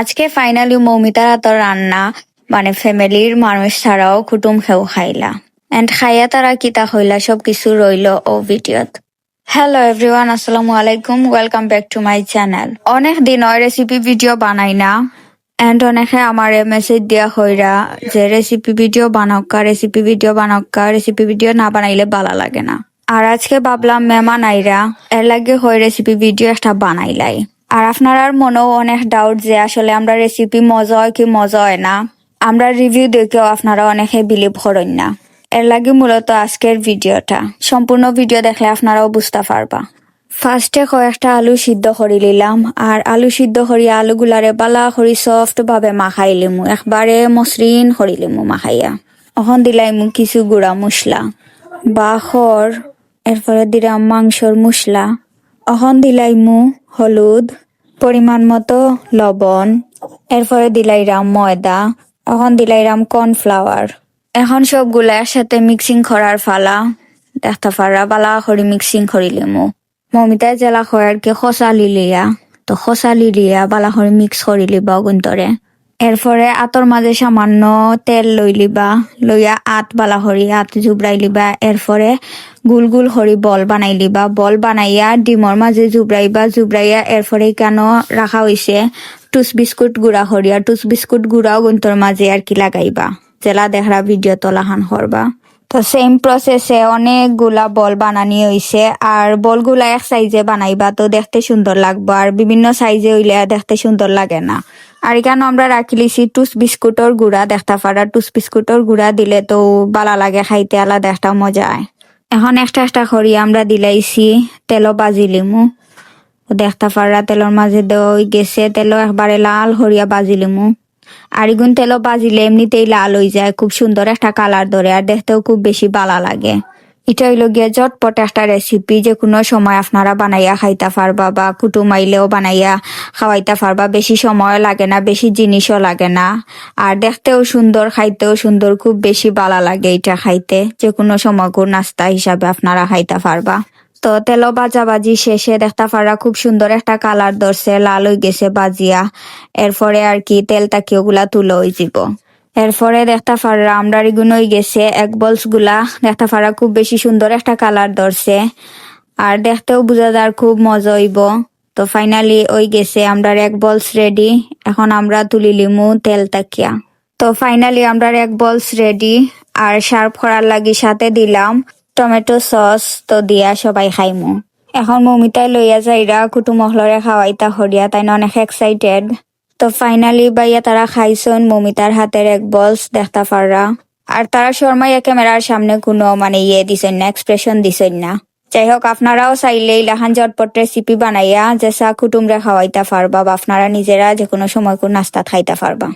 আজকে ফাইনালি মৌমিতার হাতের রান্না মানে ফ্যামিলির মানুষ ছাড়াও কুটুম খেও খাইলা। এন্ড খাইয়া তারা কিতা হইলা, সব কিছু রইল ও ভিডিওত হ্যালো এভরিওয়ান আসসালামু আলাইকুম welcome back to my channel অনেক দিন ওই রেসিপি ভিডিও বানাই না। এন্ড অনেকে আমার মেসেজ দিয়া হইরা যে রেসিপি ভিডিও বানাক্কা রেসিপি ভিডিও বানাক্কা রেসিপি ভিডিও না বানাইলে ভালো লাগে না। আর আজকে ভাবলাম মেহমান আইরা এর লাগে হয় রেসিপি ভিডিও একটা বানাইলাই। আর আপনার মনেও অনেক ডাউট যে আসলে আমরা রেসিপি মজা হয় কি মজা হয় না। আমরা রিভিউ দেখেও আপনারা অনেকে বিলিভ করেন না। এর লাগে মূলত আজকের ভিডিওটা। সম্পূর্ণ ভিডিও দেখলে আপনারাও বুঝতে পারবা। ফার্স্টে কয়েকটা আলু সিদ্ধ করে নিলাম। আর আলু সিদ্ধ করি আলুগুলারে বালা করি সফট ভাবে মাখাই লিমু। একবারে মসৃণ করি লিমু মাখাইয়া। অখন দিলাইমু কিছু গুঁড়া মশলা বাখর এরপরে দিলাম মাংসর মশলা অখন দিলাইমু হলুদ পরিমাণ মতো লবণ, এরপরে দিলাইরাম ময়দা, এখন দিলাইরাম কর্নফ্লাওয়ার। এখন সবগুলা একসাথে মিক্সিং করার ফালা দেখতে পারা বালা করি মিক্সিং করি লিমু। মমিতা জেলা খয়ার কে খসালি খসা লিলিয়া। তো খসা লিলিয়া বালা করে মিক্স করি লিবা গুন্তরে। এরপরে আতর মাঝে সামান্য তেল লই লিবা, লইয়া আত বালা হরি আত জুবরাই লিবা। এরপরে গুল গুল হরি বল বানাই লিবা। বল বানাইয়া ডিমর মাঝে জুবরাইবা জুবরাইয়া এরপরে কেন রাখা হইছে টুস বিস্কুট গুড়া হরিয়া টুস বিস্কুট গুড়াও গুন্তর মাঝে আর কি লাগাইবা? জেলা দেখরা ভিডিও তোলাহান হরবা তো সেম প্রসেসে অনেকগুলা বল বানানি হইছে, আর বলগুলা এক সাইজে বানাইবা তো দেখতে সুন্দর লাগবে, আর বিভিন্ন সাইজে হইলে দেখতে সুন্দর লাগে না। আর এখানে আমরা রাখি লিছি টুস বিস্কুটর গুড়া, দেখতে পারা টুস বিস্কুটর গুড়া দিলে তো বালা লাগে, খাইতে আলাদা একটা মজা। হয় এখন একটা একটা করি আমরা দিলাইছি তেলও বাজি লিমু। দেখতে পারা তেলর মাঝে দই গেছে তেল একবারে লাল হরিয়া বাজি লিমু। আর এগুন তেলও বাজিলে এমনিতেই লাল হয়ে যায়, খুব সুন্দর একটা কালার ধরে আর দেখতেও খুব বেশি ভালো লাগে। এটা হইল গিয়ে জটপট একটা রেসিপি যে কোনো সময় আপনারা বানাইয়া খাইতে পারবা বা কুটুম আইলেও বানাইয়া খাওয়াইতে পারবা, বেশি সময় লাগে না, বেশি জিনিসও লাগে না। আর দেখতেও সুন্দর, খাইতেও সুন্দর, খুব বেশি ভালো লাগে এটা খাইতে। যে কোনো সময় নাস্তা হিসাবে আপনারা খাইতে পারবা। তো তেলো বাজা বাজি শেষে দেখতা পারা খুব সুন্দর একটা কালার ধরছে, লাল হয়ে গেছে বাজিয়া। এরপরে আর কি তেল তাকি ওগুলা তুলো হয়ে যাব এরপরে দেখতা পারা আমরা এগুন হয়ে গেছে, এক বলসগুলা দেখতে পারা খুব বেশি সুন্দর একটা কালার ধরছে। আর দেখতেও বোঝা যার খুব মজা হইব। তো ফাইনালি ওই গেছে, আমরা এক বলস রেডি এখন আমরা তুলি লিমু তেল তাকিয়া। তো ফাইনালি আমরা এক বলস রেডি আর সার্ভ করার লাগি সাথে দিলাম। টমেটো সস তো দিয়া সবাই খাইমু। এখন মমিতাই লইয়া যাইরা কুটু মহলরে খাওয়াইতা হরিয়া তাই অনেক এক্সাইটেড তো ফাইনালি বাইয়া তারা খাইছন মমিতার হাতের এক বলস দেখতা পাররা আর তারা শর্মাইয়া ক্যামেরার সামনে কোনো মানে ইয়ে দিছেন না এক্সপ্রেশন দিছেন না। যাই হোক আপনারাও চাইলে ইলাহান জটপট রেসিপি বানাইয়া যে চা কুটুমরে খাওয়াইতা পারবা বা আপনারা নিজেরা যে কোনো সময় কোন নাস্তা খাইতে পারবা